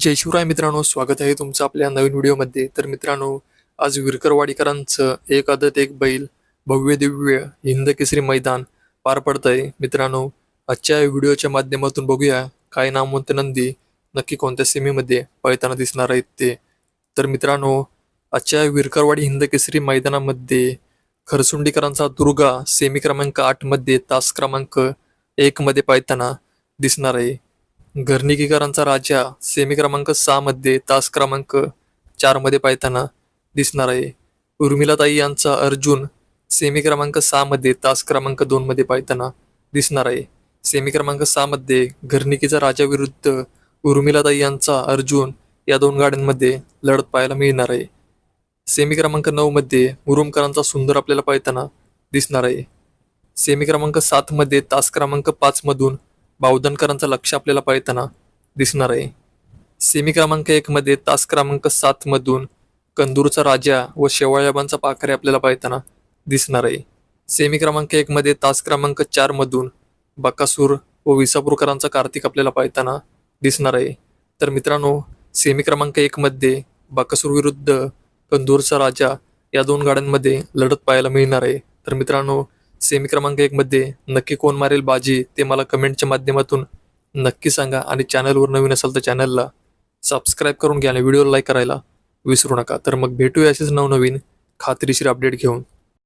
जय शिवराय मित्रांनो स्वागत आहे तुमचं आपल्या नवीन व्हिडिओमध्ये. तर मित्रांनो आज विरकरवाडीकरांचं एक आदत एक बैल भव्य दिव्य हिंद केसरी मैदान पार पडतंय. मित्रांनो आजच्या व्हिडिओच्या माध्यमातून बघूया काय नामवंत नंदी नक्की कोणत्या सेमीमध्ये पळताना दिसणार आहेत ते. तर मित्रांनो आजच्या विरकरवाडी हिंद केसरी मैदानामध्ये खरसुंडीकरांचा दुर्गा सेमी क्रमांक आठमध्ये तास क्रमांक एकमध्ये पाळताना पळताना दिसणार आहे. घरनिकीकरांचा राजा सेमी क्रमांक सहा मध्ये तास क्रमांक चारमध्ये पाहताना दिसणार आहे. उर्मिलाताई यांचा अर्जुन सेमी क्रमांक सहा मध्ये तास क्रमांक दोन मध्ये पाहताना दिसणार आहे. सेमी क्रमांक सहा मध्ये घरनिकीचा राजा विरुद्ध उर्मिलाताई यांचा अर्जुन या दोन गाड्यांमध्ये लढत पाहायला मिळणार आहे. सेमी क्रमांक नऊ मध्ये मुरुमकरांचा सुंदर आपल्याला पाहताना दिसणार आहे. सेमी क्रमांक सात मध्ये तास क्रमांक पाच मधून बावधनकरांचं लक्ष आपल्याला पाहताना दिसणार आहे. सेमी क्रमांक एक मध्ये तास क्रमांक सात मधून कंदूरचा राजा व शेवाळ्याबांचा पाखरे आपल्याला पाहताना दिसणार आहे. सेमी क्रमांक एक मध्ये तास क्रमांक चार मधून बकासूर व विसापूरकरांचा कार्तिक आपल्याला पाहताना दिसणार आहे. तर मित्रांनो सेमी क्रमांक एक मध्ये बकासूर विरुद्ध कंदूरचा राजा या दोन गाड्यांमध्ये लढत पाहायला मिळणार आहे. तर मित्रांनो सेमी क्रमांक एक मध्ये नक्की कोण मारेल बाजी ते मला कमेंटच्या माध्यमातून नक्की सांगा आणि चॅनलवर नवीन असाल तर चॅनलला सबस्क्राईब करून घ्या आणि व्हिडिओला लाईक करायला विसरू नका. तर मग भेटूया असेच नवनवीन खात्रीशीर अपडेट घेऊन.